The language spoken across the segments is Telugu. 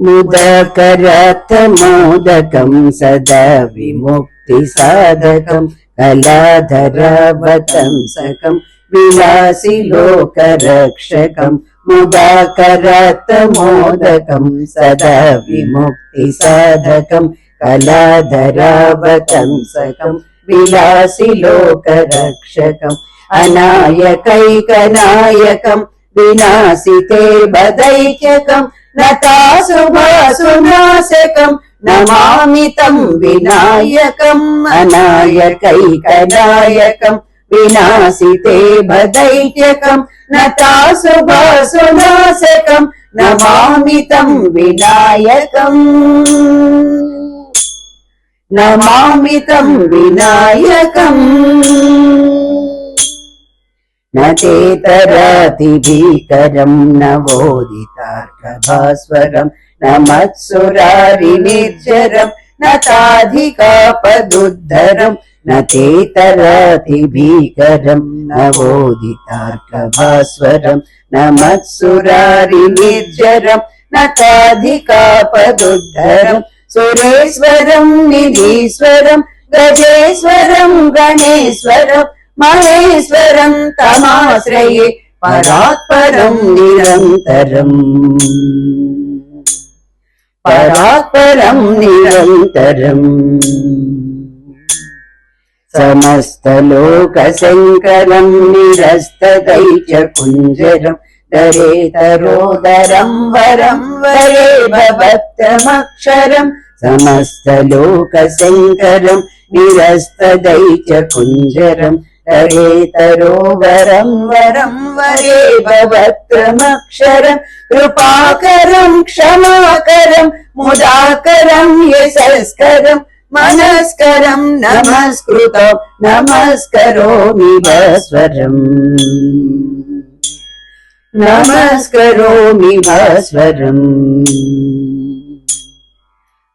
मुदाकरात्मोदकं सदा विमुक्तिसाधकं कलाधरावतंसकं विलासिलोकरक्षकं मुदाकरात्मोदकं सदा विमुक्तिसाधकं कलाधरावतंसकम् విలాసి లోకరక్షకం అనాయకైకనాయకం వినాశితే బదైక్యకం నతాశుభాసునాశకం నమామి తం వినాయకం అనాయకైకనాయకం వినాశితే బదైక్యకం నతాశుభాసునాశకం నమామి తం వినాయకం నమామితం వినాయకం. నేతరాతిభీకరం నవోదితార్కభాస్వరం నమత్సురారి నిర్జరం నతాధికాపదుద్ధరం నేతరాతిభీకరం నవోదితార్కభాస్వరం నమత్సురారి నిర్జరం నతాధికాపదుద్ధరం సురేశ్వరం నిధీశ్వరం గజేశ్వరం గణేశ్వరం మహేశ్వరం తమాశ్రయే పరాత్పరం నిరంతరం పరాత్పరం నిరంతరం సమస్తలోకశంకరం నిరస్తదైత్య కుంజరం ദരേതരോദരം വരം വരേഭക്തമക്ഷരം സമസ്തലോകശങ്കരം നിരസ്തൈ ച കുഞ്ചരം തരോവരം വരം വരേഭക്തമക്ഷരം കൃപാകരം ക്ഷമാകരം മുദാകരം യശസ്കരം മനസ്കരം നമസ്കൃതം നമസ്കരോമി സ്വരം. భాస్వరం నమస్కరోమి భాస్వరం.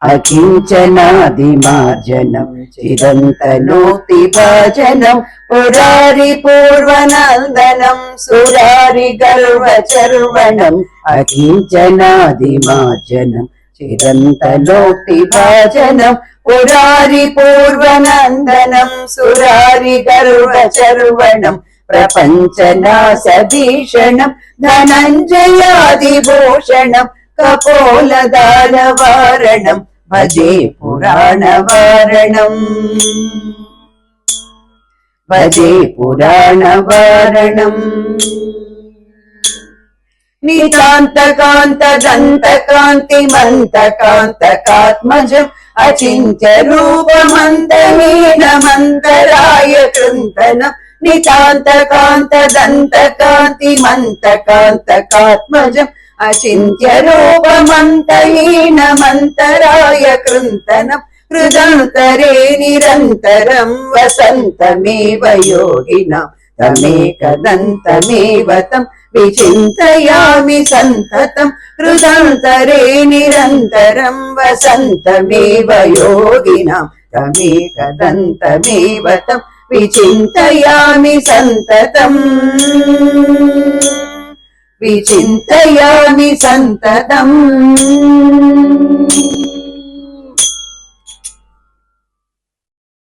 అకించనాదిమార్జనం చిరంతనోక్తి భాజనం పురారి పూర్వనందనం సురారి గర్వచర్వణం. అకించనాదిమార్జనం చిరంతనోక్తి భాజనం పురారి పూర్వనందనం సురారి గర్వచర్వణం ప్రపంచనాశభీషణం ధనంజయాదిభూషణం కపోలదానవారణం భజే పురాణవారణం. భజే పురాణవారణం నితాంతకాంత దంతకాంతి మంతకాంతకాత్మజం అచింత్య రూపమంతహీనమంతరాయ కృంతనం అచింత్య రూపమంతహీనమంతరాయ కృంతనం హృదంతరే నిరంతరం వసంతమేవ యోగినాం తమేకదంతమేవ తం విచింతయామి సంతతం హృదంతరే నిరంతరం వసంతమేవ యోగినాం తమేకదంతమేవ తం విచింతయామి సంతతం. విచింతయామి సంతతం.